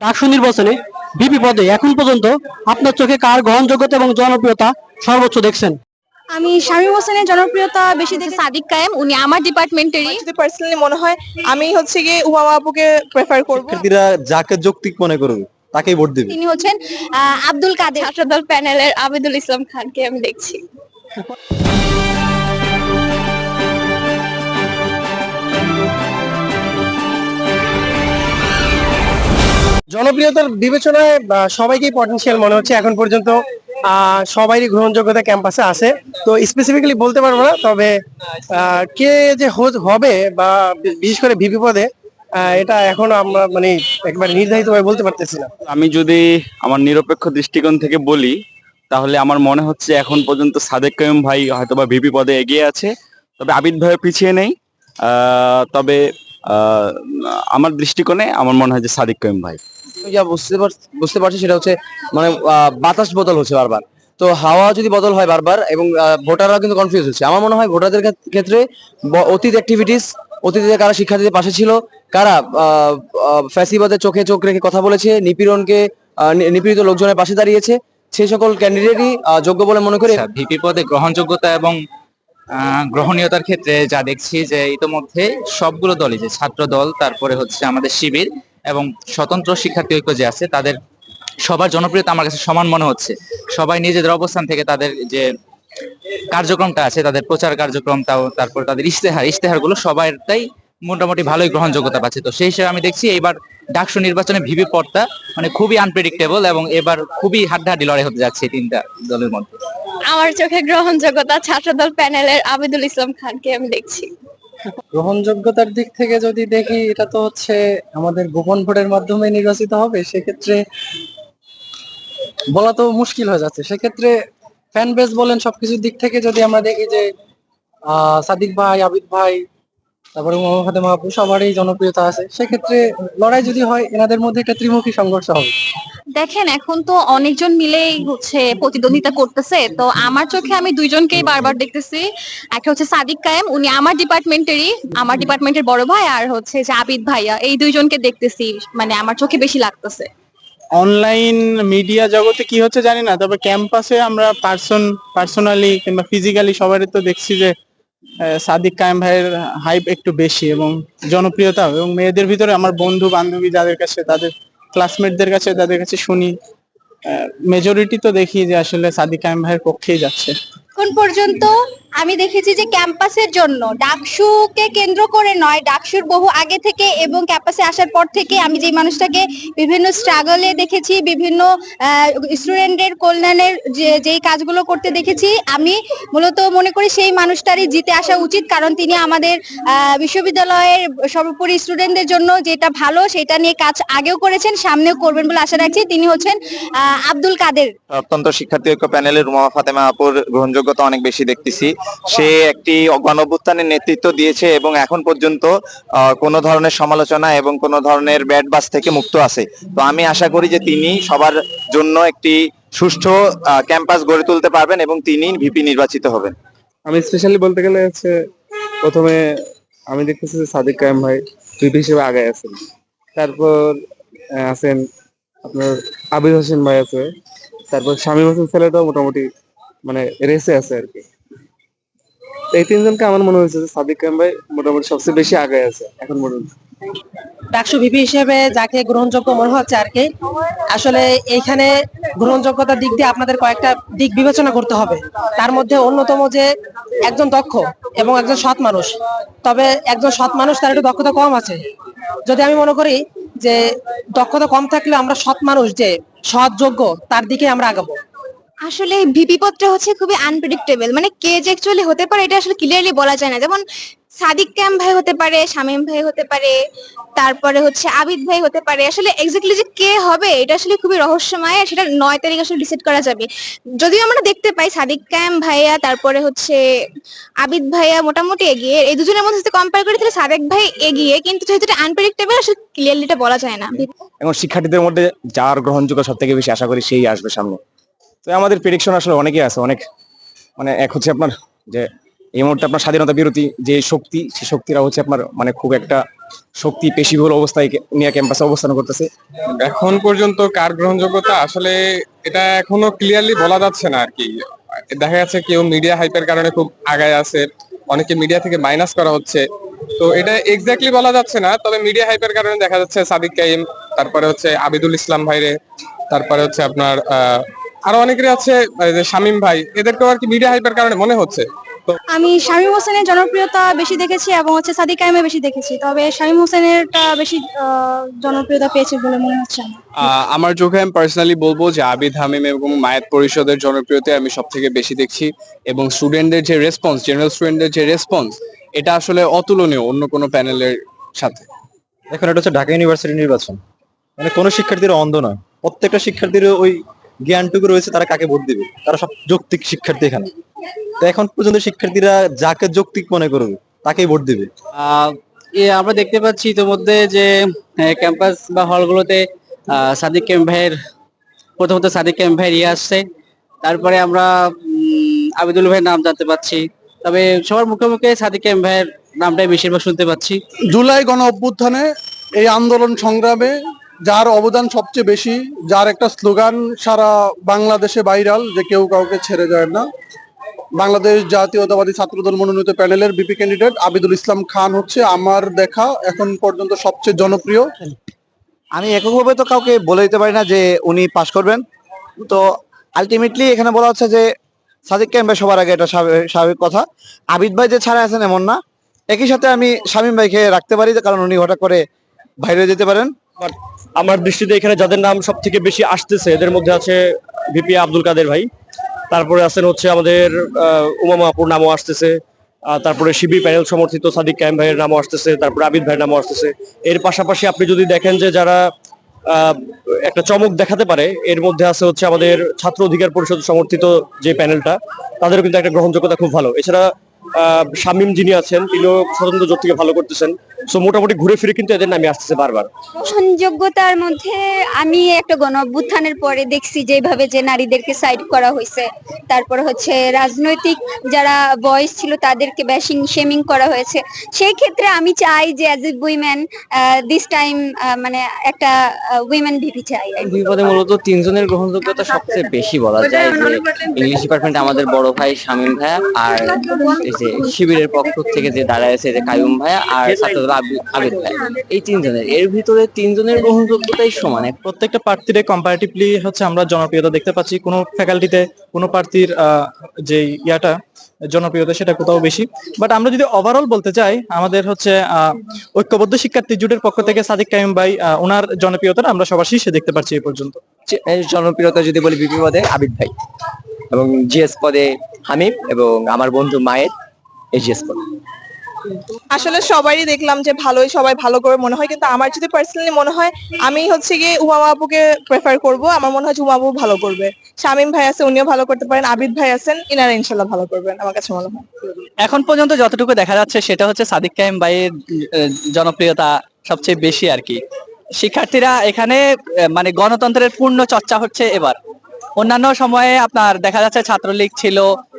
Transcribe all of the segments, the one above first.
ডাকসু নির্বাচনে বিপি পদে এখন পর্যন্ত আপনার চোখে কার গ্রহণযোগ্যতা এবং জনপ্রিয়তা সর্বোচ্চ দেখছেন? আমি শামীম হোসেনের জনপ্রিয়তা বেশি দেখি সাদিক কায়েম উনি আমার ডিপার্টমেন্টেরই যদি পার্সোনালি মনে হয় আমি হচ্ছে গিয়ে উমামা আপুকে প্রেফার করব। শিক্ষার্থীরা যাকে যৌক্তিক মনে করবে তাকেই ভোট দিবে। তিনি হচ্ছেন আহ, আব্দুল কাদের। ছাত্রদল প্যানেলের আবিদুল ইসলাম খানকে আমি দেখছি। জনপ্রিয়তার বিবেচনায় সবাইকেই পটেনশিয়াল মনে হচ্ছে এখন পর্যন্ত সবারই গ্রহণযোগ্যতা ক্যাম্পাসে আছে। তো স্পেসিফিক্যালি বলতে পারব না, তবে কে যে হবে বা বিশেষ করে ভিপি পদে এটা এখনও আমরা মানে একবারে নির্ধারিতভাবে বলতে পারতেছি না। আমি যদি আমার নিরপেক্ষ দৃষ্টিকোণ থেকে বলি, তাহলে আমার মনে হচ্ছে এখন পর্যন্ত সাদেক কায়ুম ভাই হয়তোবা ভিপি পদে এগিয়ে আছে। তবে আবিদ ভাই পিছিয়ে নেই। তবে আমার দৃষ্টিকোণে আমার মনে হয় যে সাদিক কায়ুম ভাই। যা বুঝতে বুঝতে পারছি সেটা হচ্ছে মানে বাতাস বদল হচ্ছে বারবার। তো হাওয়া যদি বদল হয় বারবার এবং ভোটাররা কিন্তু কনফিউজ হচ্ছে। আমার মনে হয় ভোটারদের ক্ষেত্রে অতীত অ্যাক্টিভিটিস অতীতে কারা শিক্ষার্থীদের পাশে ছিল, কারা ফ্যাসিবাদের চোখে চোখ রেখে কথা বলেছে, নিপীড়নকে নিপীড়িত লোকজনের পাশে দাঁড়িয়েছে সেই সকল ক্যান্ডিডেটই যোগ্য বলে মনে করি আচ্ছা ভিপি পদে গ্রহণযোগ্যতা এবং গ্রহণীয়তার ক্ষেত্রে যা দেখছি যে ইতোমধ্যে সবগুলো দলই যে ছাত্র দল তারপরে হচ্ছে আমাদের শিবির এবং স্বতন্ত্র শিক্ষার্থী ঐক্য যে আছে, তাদের সবার জনপ্রিয়তা আমার কাছে সমান মনে হচ্ছে। সবাই নিজেদের অবস্থান থেকে তাদের যে কার্যক্রমটা আছে, তাদের প্রচার কার্যক্রমটাও, তারপর তাদের ইশতেহার, ইশতেহারগুলো সবাইটাই মোটামুটি ভালোই গ্রহণযোগ্যতা পাচ্ছে। তো সেই হিসেবে আমি দেখছি এইবার ডাকসু নির্বাচনে ভিভি পদটা মানে খুবই আনপ্রেডিক্টেবল এবং এবার খুবই হাড্ডাহাড্ডি লড়াই হতে যাচ্ছে তিনটা দলের মধ্যে। আমার চোখে গ্রহণযোগ্যতা ছাত্রদল প্যানেলের আবিদুল ইসলাম খানকে আমি দেখছি। গ্রহণযোগ্যতার দিক থেকে যদি দেখি, এটা তো হচ্ছে আমাদের গোপন ভোটের মাধ্যমে নির্বাচিত হবে, সেক্ষেত্রে বলা তো মুশকিল হয়ে যাচ্ছে। সেক্ষেত্রে ফ্যান বেস বলেন সবকিছুর দিক থেকে যদি আমরা দেখি যে সাদিক ভাই, আবিদ ভাই তারপরে মোহাম্মদ ফাতেমা আপু সবারই জনপ্রিয়তা আছে। সেক্ষেত্রে লড়াই যদি হয় এনাদের মধ্যে একটা ত্রিমুখী সংঘর্ষ হবে। দেখেন এখন তো অনেকজন মিলেই হচ্ছে প্রতিদ্বন্দ্বিতা করতেছে। তো আমার চোখে আমি দুইজনকেই বারবার দেখতেছি। একটা হচ্ছে সাদিক কায়েম উনি আমার ডিপার্টমেন্টেরই আমার ডিপার্টমেন্টের বড় ভাই আর হচ্ছে যে আবিদ ভাইয়া। এই দুইজনকে দেখতেছি মানে আমার চোখে বেশি লাগতেছে। অনলাইন মিডিয়া জগতে কি হচ্ছে জানি না তবে ক্যাম্পাসে আমরা পার্সন পার্সোনালি কিংবা ফিজিক্যালি সবারই তো দেখছি যে সাদিক কায়েম ভাইয়ের হাইপ একটু বেশি এবং জনপ্রিয়তা এবং মেয়েদের ভিতরে আমার বন্ধু, বান্ধবী যাদের কাছে, তাদের ক্লাসমেটদের কাছে, তাদের কাছে শুনি। মেজরিটি তো দেখি যে আসলে সাদিক কায়েম ভাইয়ের পক্ষেই যাচ্ছে। এখন পর্যন্ত আমি দেখেছি যে ক্যাম্পাসের জন্য ডাকসুকে কেন্দ্র করে নয়, ডাকসুর বহু আগে থেকে এবং ক্যাম্পাসে আসার পর থেকে আমি যে মানুষটাকে বিভিন্ন স্ট্রাগলে দেখেছি, বিভিন্ন স্টুডেন্টের কল্যাণের যে, যেই কাজগুলো করতে দেখেছি, আমি মূলত মনে করি সেই মানুষটারই জিতে আসা উচিত। কারণ তিনি আমাদের বিশ্ববিদ্যালয়ের সর্বোপরি স্টুডেন্টদের জন্য যেটা ভালো সেটা নিয়ে কাজ আগেও করেছেন, সামনেও করবেন বলে আশা রাখছি। তিনি হচ্ছেন আব্দুল কাদের। অত্যন্ত শিক্ষার্থী ঐক্য প্যানেলের রুমা ফাতেমা আপুর গ্রহণযোগ্যতা অনেক বেশি দেখতেছি। সে একটি গণঅভ্যুত্থানের নেতৃত্ব দিয়েছে এবং এখন পর্যন্ত কোনো ধরনের সমালোচনা এবং কোনো ধরনের ব্যাড বাস থেকে মুক্ত আছে। তো আমি আশা করি যে তিনি সবার জন্য একটি সুষ্ঠু ক্যাম্পাস গড়ে তুলতে পারবেন এবং তিনি ভিপি নির্বাচিত হবেন। আমি স্পেশালি বলতে গেলে হচ্ছে, প্রথমে আমি দেখতেছি যে সাদিক কায়েম ভাই ভিপি হিসেবে আগে আছেন। তারপর আছেন আপনার আবির হোসেন ভাই আছে। তারপর শামীম হোসেন ছেলেটাও মোটামুটি মানে রেসে আছে আর কি। তো এই তিনজনকে আমার মনে হয়েছে যে সাদিক কায়েম ভাই মোটামুটি সবচেয়ে বেশি আগে আছে, এখন পর্যন্ত ডাকসু ভিপি হিসেবে যাকে গ্রহণযোগ্য মনে হচ্ছে আর কি, আসলে এইখানে গ্রহণযোগ্যতার দিক দিয়ে আপনাদের কয়েকটা দিক বিবেচনা করতে হবে। তার মধ্যে অন্যতম যে একজন দক্ষ এবং একজন সৎ মানুষ, তবে একজন সৎ মানুষ তার একটু দক্ষতা কম আছে। যদি আমি মনে করি যে দক্ষতা কম থাকলে আমরা সৎ মানুষ যে সৎ যোগ্য তার দিকে আমরা আগাবো। আসলে ভিপি পদটা হচ্ছে খুবই আনপ্রেডিক্টেবল মানে কে যে অ্যাকচুয়ালি হতে পারে, এটা আসলে ক্লিয়ারলি বলা যায় না। যেমন সাদিক ক্যাম ভাই হতে পারে, শামীম ভাই হতে পারে, তারপরে হচ্ছে আবিদ ভাই হতে পারে। আসলে এক্স্যাক্টলি যে কে হবে, এটা আসলে খুবই রহস্যময় আর সেটা নয় তারিখ আসলে ডিসাইড করা যাবে। যদিও আমরা দেখতে পাই সাদিক ক্যাম ভাইয়া, তারপরে হচ্ছে আবিদ ভাইয়া মোটামুটি এগিয়ে। এই দুজনের মধ্যে যদি কম্পেয়ার করি, তাহলে সাদেক ভাই এগিয়ে, কিন্তু যেহেতু এটা আনপ্রেডিক্টেবল আসলে ক্লিয়ারলি এটা বলা যায় না। এখন শিক্ষার্থীদের মধ্যে যার গ্রহণযোগ্য সব থেকে বেশি আশা করি, সেই আসবে সামনে। তো আমাদের প্রেডিকশন আসলে অনেকেই আছে, অনেক মানে এক হচ্ছে আপনার যে এই মুহূর্তে আপনার স্বাধীনতা বিরোধী যে শক্তি, সেই শক্তিরা হচ্ছে আপনার মানে খুব একটা শক্তি পেশিবহুল অবস্থায় নিয়ে ক্যাম্পাসে অবস্থান করতেছে। এখন পর্যন্ত কার গ্রহণযোগ্যতা আসলে এটা এখনও ক্লিয়ারলি বলা যাচ্ছে না আর কি। দেখা যাচ্ছে কেউ মিডিয়া হাইপের কারণে খুব আগায় আছে, অনেকে মিডিয়া থেকে মাইনাস করা হচ্ছে। তো এটা এক্স্যাক্টলি বলা যাচ্ছে না, তবে মিডিয়া হাইপের কারণে দেখা যাচ্ছে সাদিক কাইম, তারপরে হচ্ছে আবিদুল ইসলাম ভাইরে, তারপরে হচ্ছে আপনার আরও অনেকেরই আছে যে শামীম ভাই এদেরকেও আর কি মিডিয়া হাইপের কারণে মনে হচ্ছে। আমি শামীম হোসেনের জনপ্রিয়তা বেশি দেখেছি এবং হচ্ছে সাদিক কায়েমে বেশি দেখেছি তবে শামীম হোসেনেরটা বেশি আহ, জনপ্রিয়তা পেয়েছে বলে মনে হচ্ছে আমার। চোখে আমি পার্সোনালি বলব যে আবিদ হামিম এবং মায়াত পরিষদের জনপ্রিয়তা আমি সব থেকে বেশি দেখছি এবং স্টুডেন্টদের যে রেসপন্স জেনারেল স্টুডেন্টদের যে রেসপন্স এটা আসলে অতুলনীয় অন্য কোনো প্যানেলের সাথে। এখন এটা হচ্ছে ঢাকা ইউনিভার্সিটি নির্বাচন। মানে কোনো শিক্ষার্থীরা অন্ধ নয়। প্রত্যেকটা শিক্ষার্থীর ওই জ্ঞানটুকু রয়েছে তারা কাকে ভোট দিবে? তারা সব যৌক্তিক শিক্ষার্থী এখানে। তো এখন পর্যন্ত শিক্ষার্থীরা যাকে যৌক্তিক মনে করবে তাকেই ভোট দিবে। আহ, এ আমরা দেখতে পাচ্ছি ইতিমধ্যে যে ক্যাম্পাস বা হলগুলোতে সাদিক ক্যাম্প ভাইয়ের প্রথমত সাদিক ক্যাম্প ভাইয়ের ইয়ে আসছে। তারপরে আমরা আবিদুল ভাইয়ের নাম জানতে পাচ্ছি। তবে সবার মুখে মুখে সাদিক ক্যাম্প ভাইয়ের নামটাই বেশিরভাগ শুনতে পাচ্ছি। জুলাই গণ অভ্যুত্থানে এই আন্দোলন সংগ্রামে যার অবদান সবচেয়ে বেশি যার একটা স্লোগান সারা বাংলাদেশে ভাইরাল যে কেউ কাউকে ছেড়ে যায় না। বাংলাদেশ জাতীয়তাবাদী ছাত্রদল মনোনীত প্যানেলের বিপি ক্যান্ডিডেট আবিদুল ইসলাম খান হচ্ছে আমার দেখা এখন পর্যন্ত সবচেয়ে জনপ্রিয়। আমি এককভাবে তো কাউকে বলে দিতে পারি না যে উনি পাশ করবেন। তো আলটিমেটলি এখানে বলা হচ্ছে যে সাদিক ক্যাম্পে সবার আগে এটা স্বাভাবিক কথা। আবিদ ভাই যে ছাড়া আছেন এমন না। একই সাথে আমি শামীম ভাইকে রাখতে পারি কারণ উনি হঠাৎ করে বাইরে যেতে পারেন। আমার দৃষ্টিতে এখানে যাদের নাম সব থেকে বেশি আসতেছে, এদের মধ্যে আছে ভিপি আব্দুল কাদের ভাই। তারপরে আছেন হচ্ছে আমাদের উমামা আপুর নামও আসতেছে। তারপরে শিবি প্যানেল সমর্থিত সাদিক ক্যাম ভাইয়ের নামও আসতেছে, তারপরে আবিদ ভাইয়ের নামও আসতেছে। এর পাশাপাশি আপনি যদি দেখেন যে যারা একটা চমক দেখাতে পারে, এর মধ্যে আছে হচ্ছে আমাদের ছাত্র অধিকার পরিষদ সমর্থিত যে প্যানেলটা, তাদেরও কিন্তু একটা গ্রহণযোগ্যতা খুব ভালো। এছাড়া শামীম যিনি আছেন, তিনিও স্বতন্ত্র জোট থেকে ভালো করতেছেন। সো মোটামুটি ঘুরে ফিরে কিন্তু এদের নামে আসতেছে বারবার। মধ্যে আমি একটা গণ অভ্যুত্থানের পরে দেখছি যেভাবে যে নারীদেরকে সাইড করা হয়েছে। তারপর হচ্ছে রাজনৈতিক যারা বয়স ছিল তাদেরকে ব্যাশিং শেমিং করা হয়েছে। সেই ক্ষেত্রে আমি চাই যে as a women this time মানে একটা উইমেন ভিপি চাই। কি। বিপদে মূলত তিনজনের গ্রহণযোগ্যতা সবচেয়ে বেশি বলা যায়। যে ইংলিশ ডিপার্টমেন্টে আমাদের বড় ভাই শামীম ভাইয়া আর এই যে শিবিরের পক্ষ থেকে যে দাঁড়ায় আছে যে কায়ুম ভাইয়া আর আবি- আবিদ ভাই এই তিনজনের। এর ভিতরে তিনজনের গ্রহণযোগ্যতাই সমান। এক প্রত্যেকটা প্রার্থীরে কম্পারেটিভলি হচ্ছে আমরা জনপ্রিয়তা দেখতে পাচ্ছি। কোনো ফ্যাকাল্টিতে কোনো প্রার্থীর আহ, যে ইয়াটা জনপ্রিয়তা সেটা কোথাও বেশি। বাট আমরা যদি ওভারঅল বলতে চাই আমাদের হচ্ছে আহ, ঐক্যবদ্ধ শিক্ষার্থী জোটের পক্ষ থেকে সাদিক কাইম ভাই ওনার জনপ্রিয়তা আমরা সবার শীর্ষে দেখতে পাচ্ছি এই পর্যন্ত। এই জনপ্রিয়তা যদি বলি বিপি পদে আবিদ ভাই। এবং জিএস পদে হামিদ এবং আমার বন্ধু মায়ের এজিএস পদে। আসলে সবারই দেখলাম যে ভালোই সবাই ভালো করে মনে হয়, কিন্তু আমার যদি পার্সোনালি মনে হয়, আমি হচ্ছে গিয়ে উমামা আপুকে প্রেফার করব। আমার মনে হয় উমা আপু ভালো করবে। শামীম ভাই আছে, উনিও ভালো করতে পারেন। আবিদ ভাই আছেন, ইনারা ইনশাল্লাহ ভালো করবেন, আমার কাছে মনে হয়। এখন পর্যন্ত যতটুকু দেখা যাচ্ছে, সেটা হচ্ছে সাদিক কাইম ভাইয়ের জনপ্রিয়তা সবচেয়ে বেশি আর কি। শিক্ষার্থীরা এখানে মানে গণতন্ত্রের পূর্ণ চর্চা হচ্ছে এবার। অন্যান্য সময়ে আপনার দেখা যাচ্ছে ছাত্রলীগ ছিল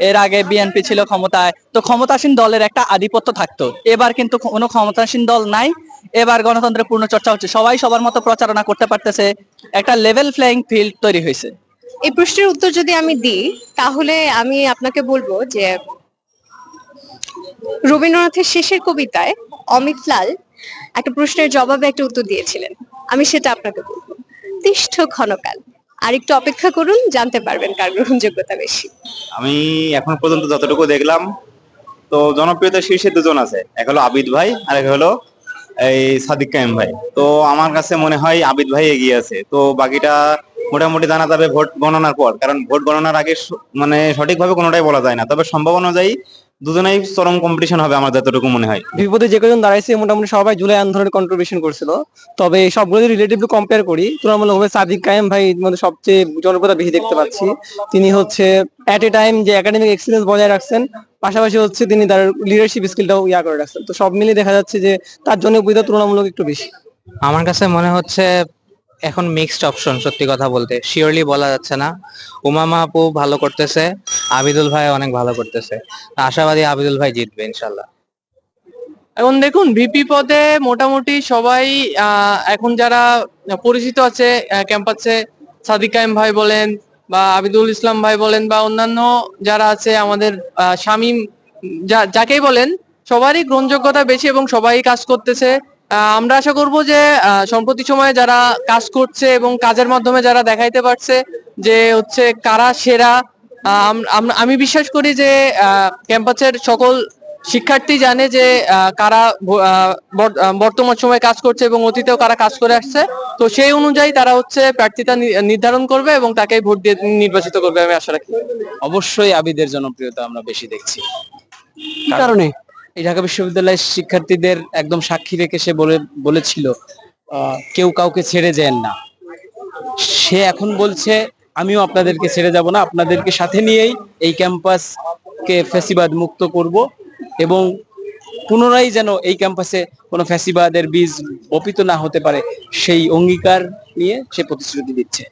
এর আগে বিএনপি ছিল ক্ষমতায়, তো ক্ষমতাসীন দলের একটা আধিপত্য থাকতো। এবার কিন্তু কোনো ক্ষমতাসীন দল নাই। এবার গণতন্ত্রের পূর্ণ চর্চা হচ্ছে। সবাই সবার মতো প্রচারণা করতে পারতেছে। একটা লেভেল প্লেইং ফিল্ড তৈরি হয়েছে। এই প্রশ্নের উত্তর যদি আমি দিই, তাহলে আমি আপনাকে বলব যে, রবীন্দ্রনাথের শেষের কবিতায় অমিত লাল একটা প্রশ্নের জবাবে একটা উত্তর দিয়েছিলেন। আমি সেটা আপনাকে বলব। তিষ্ঠ ক্ষণকাল। আর একটু অপেক্ষা করুন, জানতে পারবেন কার গ্রহণযোগ্যতা বেশি। আমি এখন পর্যন্ত যতটুকু দেখলাম, তো জনপ্রিয়তা শীর্ষে দুজন আছে। এক হলো আবিদ ভাই আর এক হলো এই সাদিক কায়েম ভাই। তো আমার কাছে মনে হয় আবিদ ভাই এগিয়ে আছে। তো বাকিটা মোটামুটি জানা যাবে ভোট গণনার পর। কারণ ভোট গণনার আগে মানে সঠিকভাবে কোনোটাই বলা যায় না। তবে সম্ভাবনা অনুযায়ী দুজনেই চরম কম্পিটিশন হবে আমার যতটুকু মনে হয়। বিপদে যে কজন দাঁড়াইছে মোটামুটি সবাই জুলাই আন্দোলনের কন্ট্রিবিউশন করছিল। তবে সবগুলো যদি রিলেটিভলি কম্পেয়ার করি। তুলনামূলকভাবে সাদিক কায়েম ভাই মধ্যে সবচেয়ে জনপ্রিয়তা বেশি দেখতে পাচ্ছি। তিনি হচ্ছে এট এ টাইম যে একাডেমিক এক্সিলেন্স বজায় রাখছেন পাশাপাশি হচ্ছে তিনি তার লিডারশিপ স্কিলটাও ইয়া করে রাখছেন। তো সব মিলিয়ে দেখা যাচ্ছে যে তার জনপ্রিয়তা তুলনামূলক একটু বেশি। আমার কাছে মনে হচ্ছে এখন মিক্সড অপশন সত্যি কথা বলতে। শিওরলি বলা যাচ্ছে না। উমামা আপু ভালো করতেছে, আবিদুল ভাই অনেক ভালো করতেছে। আশাবাদী আবিদুল ভাই জিতবে ইনশাল্লাহ এখন দেখুন ভিপি পদে মোটামুটি সবাই এখন যারা পরিচিত আছে ক্যাম্পাসে, সাদিক ভাই বলেন বা আবিদুল ইসলাম ভাই বলেন বা অন্যান্য যারা আছে, আমাদের শামীম যাকেই বলেন, সবারই গ্রহণযোগ্যতা বেশি এবং সবাই কাজ করতেছে। আমরা আশা করব যে আহ, সম্প্রতি সময়ে যারা কাজ করছে এবং কাজের মাধ্যমে যারা দেখাইতে পারছে যে হচ্ছে কারা সেরা আহ, আম- বিশ্বাস করি যে আহ, ক্যাম্পাসের সকল শিক্ষার্থী জানে যে আহ, কারা আহ, বর্তমান সময়ে কাজ করছে এবং অতীতেও কারা কাজ করে আসছে। তো সেই অনুযায়ী তারা হচ্ছে প্রার্থীতা নির্ধারণ করবে এবং তাকেই ভোট দিয়ে নির্বাচিত করবে আমি আশা রাখি। অবশ্যই আবিদের জনপ্রিয়তা আমরা বেশি দেখছি। কারণে? এই ঢাকা বিশ্ববিদ্যালয়ের শিক্ষার্থীদের একদম সাক্ষী রেখে সে বলে, বলেছিল কেউ কাউকে ছেড়ে যেন না। সে এখন বলছে, আমিও আপনাদেরকে ছেড়ে যাব না, আপনাদেরকে সাথে নিয়েই এই ক্যাম্পাসকে ফ্যাসিবাদ মুক্ত করব এবং পুনরায় যেন এই ক্যাম্পাসে কোনো ফ্যাসিবাদের বীজ বপিত না হতে পারে, সেই অঙ্গীকার নিয়ে সে প্রতিশ্রুতি দিচ্ছে।